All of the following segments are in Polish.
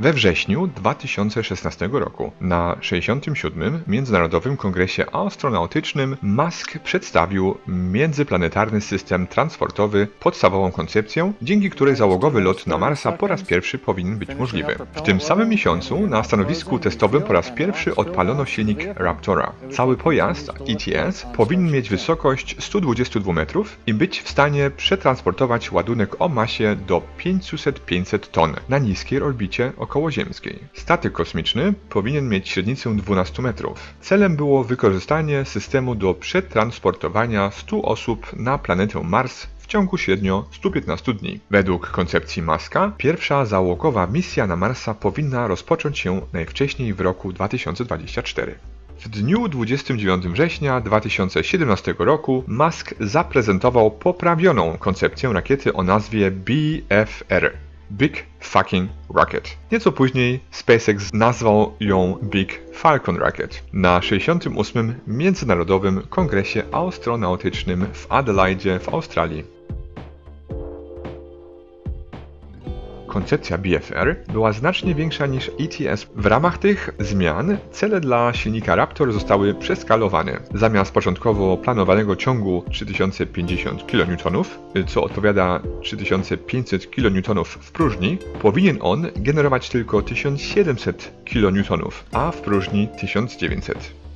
We wrześniu 2016 roku na 67. Międzynarodowym Kongresie Astronautycznym Musk przedstawił międzyplanetarny system transportowy, podstawową koncepcję, dzięki której załogowy lot na Marsa po raz pierwszy powinien być możliwy. W tym samym miesiącu na stanowisku testowym po raz pierwszy odpalono silnik Raptora. Cały pojazd ETS powinien mieć wysokość 122 metrów i być w stanie przetransportować ładunek o masie do 500-500 ton na niskiej orbicie okołoziemskiej. Statek kosmiczny powinien mieć średnicę 12 metrów. Celem było wykorzystanie systemu do przetransportowania 100 osób na planetę Mars w ciągu średnio 115 dni. Według koncepcji Maska, pierwsza załogowa misja na Marsa powinna rozpocząć się najwcześniej w roku 2024. W dniu 29 września 2017 roku Musk zaprezentował poprawioną koncepcję rakiety o nazwie BFR. Big Fucking Rocket. Nieco później SpaceX nazwał ją Big Falcon Rocket na 68. Międzynarodowym Kongresie Astronautycznym w Adelaide w Australii. Koncepcja BFR była znacznie większa niż ETS. W ramach tych zmian cele dla silnika Raptor zostały przeskalowane. Zamiast początkowo planowanego ciągu 3050 kN, co odpowiada 3500 kN w próżni, powinien on generować tylko 1700 kN, a w próżni 1900.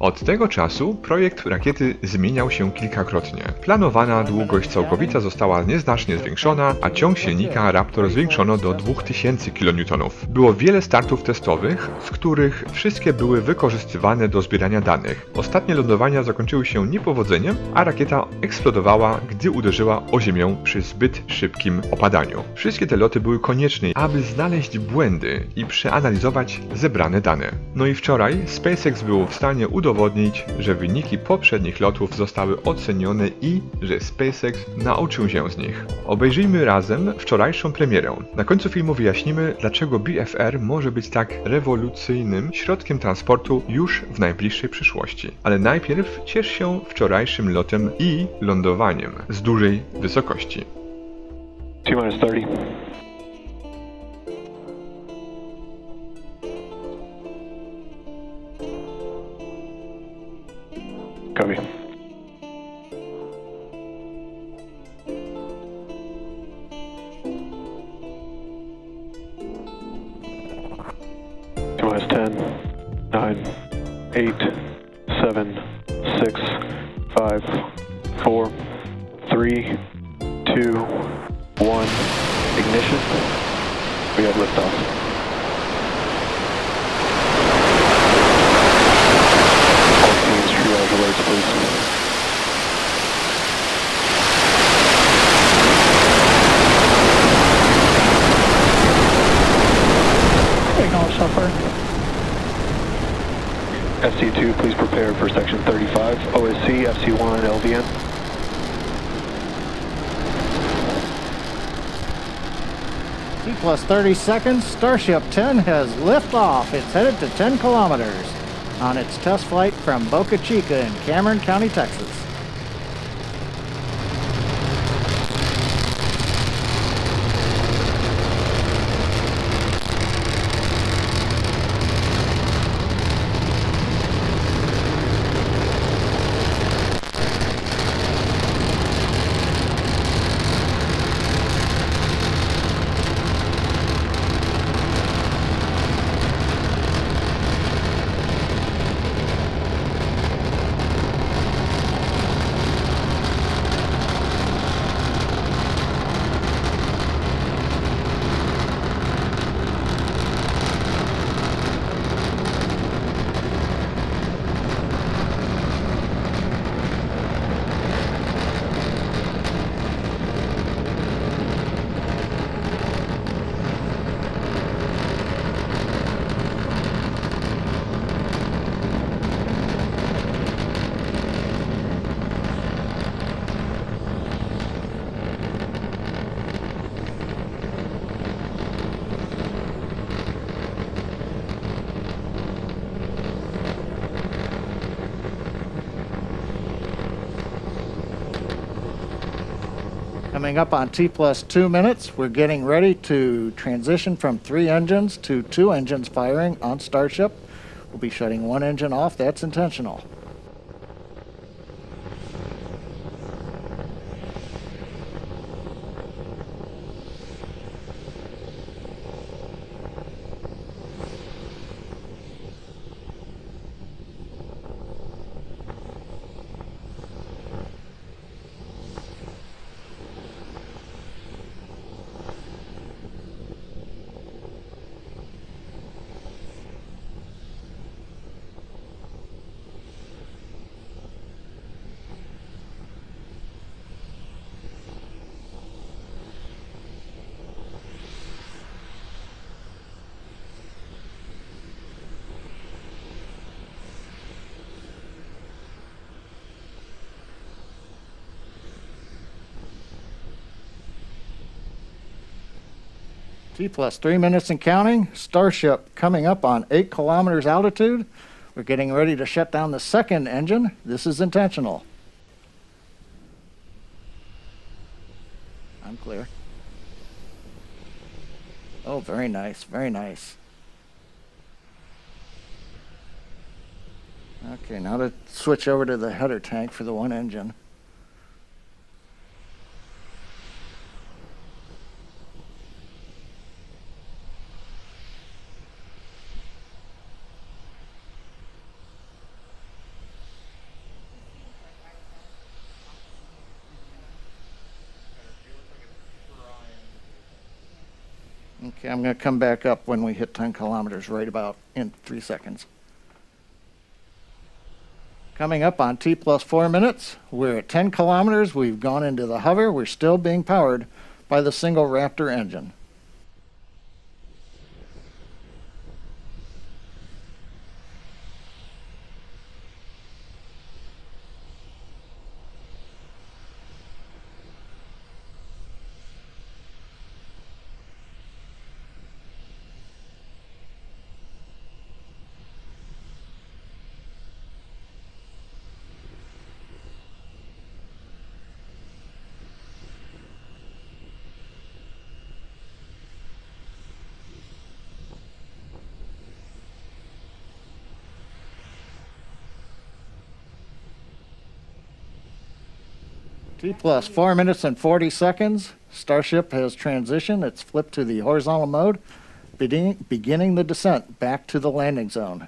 Od tego czasu projekt rakiety zmieniał się kilkakrotnie. Planowana długość całkowita została nieznacznie zwiększona, a ciąg silnika Raptor zwiększono do 2000 kN. Było wiele startów testowych, z których wszystkie były wykorzystywane do zbierania danych. Ostatnie lądowania zakończyły się niepowodzeniem, a rakieta eksplodowała, gdy uderzyła o ziemię przy zbyt szybkim opadaniu. Wszystkie te loty były konieczne, aby znaleźć błędy i przeanalizować zebrane dane. No i wczoraj SpaceX było w stanie udowodnić, udowodnić, że wyniki poprzednich lotów zostały ocenione i że SpaceX nauczył się z nich. Obejrzyjmy razem wczorajszą premierę. Na końcu filmu wyjaśnimy, dlaczego BFR może być tak rewolucyjnym środkiem transportu już w najbliższej przyszłości. Ale najpierw ciesz się wczorajszym lotem i lądowaniem z dużej wysokości. 230. coming. Plus 30 seconds, Starship 10 has liftoff. It's headed to 10 kilometers on its test flight from Boca Chica in Cameron County, Texas. Coming up on T plus two minutes, we're getting ready to transition from three engines to two engines firing on Starship. We'll be shutting one engine off. That's intentional. T plus three minutes and counting. Starship coming up on eight kilometers altitude. We're getting ready to shut down the second engine. This is intentional. I'm clear. Oh, very nice, very nice. Okay, now to switch over to the header tank for the one engine. Okay, I'm going to come back up when we hit 10 kilometers, right about in three seconds. Coming up on T plus four minutes, we're at 10 kilometers. We've gone into the hover. We're still being powered by the single Raptor engine. T plus four minutes and 40 seconds. Starship has transitioned. It's flipped to the horizontal mode, beginning, beginning the descent back to the landing zone.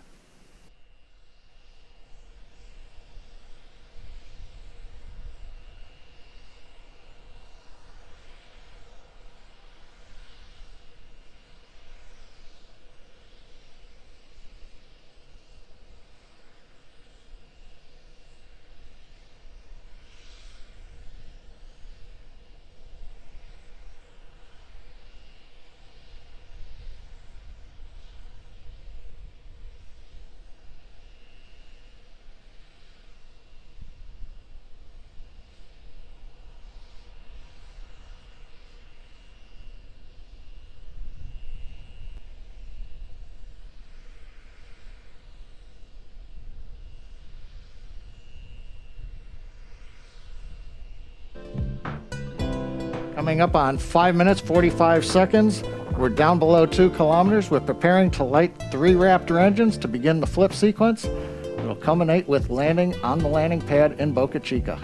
Coming up on 5 minutes 45 seconds, we're down below 2 kilometers. We're preparing to light three Raptor engines to begin the flip sequence. It'll culminate with landing on the landing pad in Boca Chica.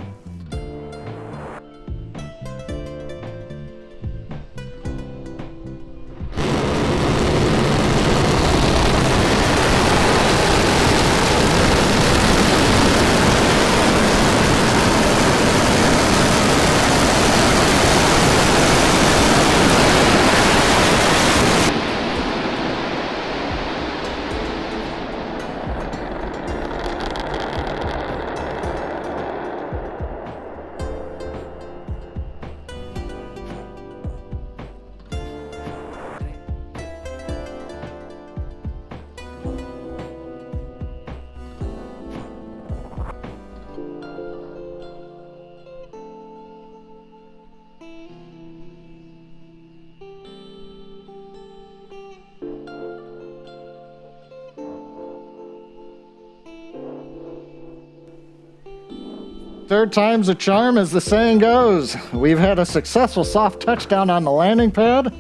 Third time's a charm, as the saying goes. We've had a successful soft touchdown on the landing pad.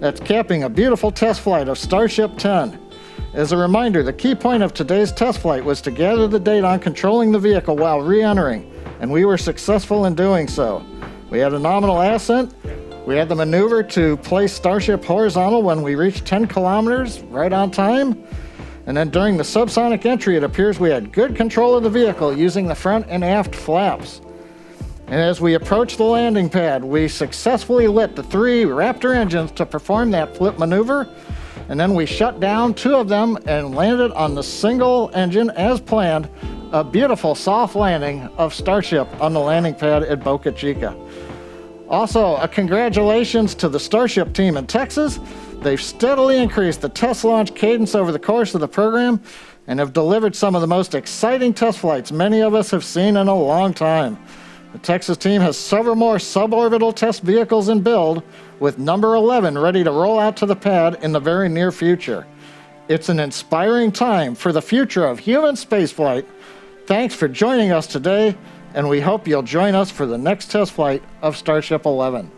That's capping a beautiful test flight of Starship 10. As a reminder, the key point of today's test flight was to gather the data on controlling the vehicle while re entering, and we were successful in doing so. We had a nominal ascent. We had the maneuver to place Starship horizontal when we reached 10 kilometers, right on time. And then during the subsonic entry, it appears we had good control of the vehicle using the front and aft flaps. And as we approached the landing pad, we successfully lit the three Raptor engines to perform that flip maneuver. And then we shut down two of them and landed on the single engine as planned. A beautiful soft landing of Starship on the landing pad at Boca Chica. Also, a congratulations to the Starship team in Texas. They've steadily increased the test launch cadence over the course of the program and have delivered some of the most exciting test flights many of us have seen in a long time. The Texas team has several more suborbital test vehicles in build, with number 11 ready to roll out to the pad in the very near future. It's an inspiring time for the future of human spaceflight. Thanks for joining us today, and we hope you'll join us for the next test flight of Starship 11.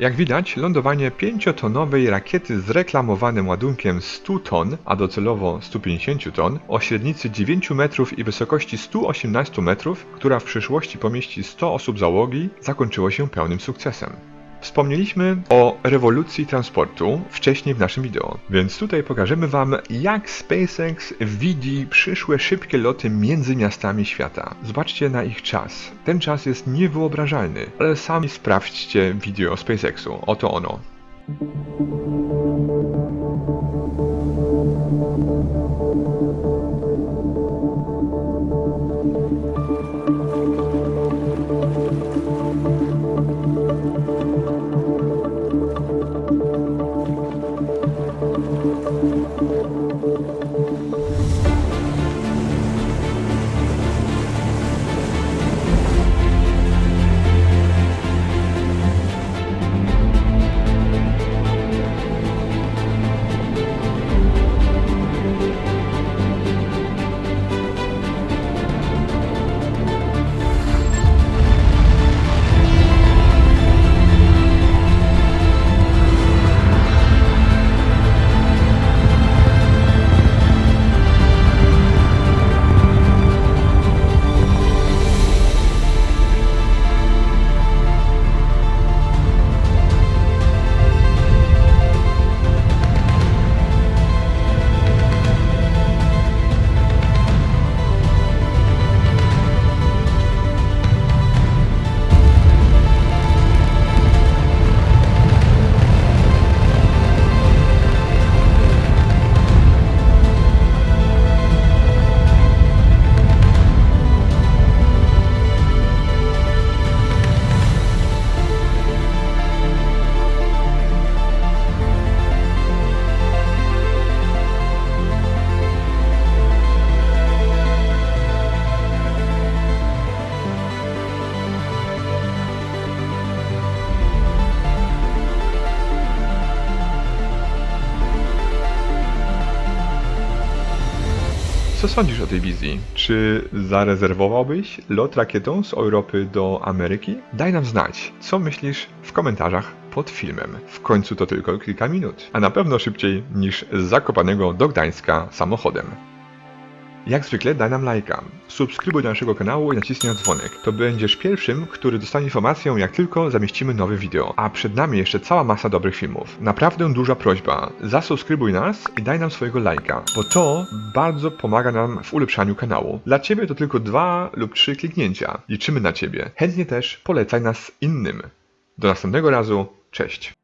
Jak widać, lądowanie pięciotonowej rakiety z reklamowanym ładunkiem 100 ton, a docelowo 150 ton, o średnicy 9 metrów i wysokości 118 metrów, która w przyszłości pomieści 100 osób załogi, zakończyło się pełnym sukcesem. Wspomnieliśmy o rewolucji transportu wcześniej w naszym wideo, więc tutaj pokażemy Wam, jak SpaceX widzi przyszłe szybkie loty między miastami świata. Zobaczcie na ich czas. Ten czas jest niewyobrażalny, ale sami sprawdźcie video SpaceXu. Oto ono. Co sądzisz o tej wizji? Czy zarezerwowałbyś lot rakietą z Europy do Ameryki? Daj nam znać, co myślisz w komentarzach pod filmem. W końcu to tylko kilka minut, a na pewno szybciej niż z Zakopanego do Gdańska samochodem. Jak zwykle daj nam lajka, subskrybuj do naszego kanału i naciśnij na dzwonek. To będziesz pierwszym, który dostanie informację jak tylko zamieścimy nowe wideo. A przed nami jeszcze cała masa dobrych filmów. Naprawdę duża prośba, zasubskrybuj nas i daj nam swojego lajka, bo to bardzo pomaga nam w ulepszaniu kanału. Dla Ciebie to tylko dwa lub trzy kliknięcia. Liczymy na Ciebie. Chętnie też polecaj nas innym. Do następnego razu, cześć.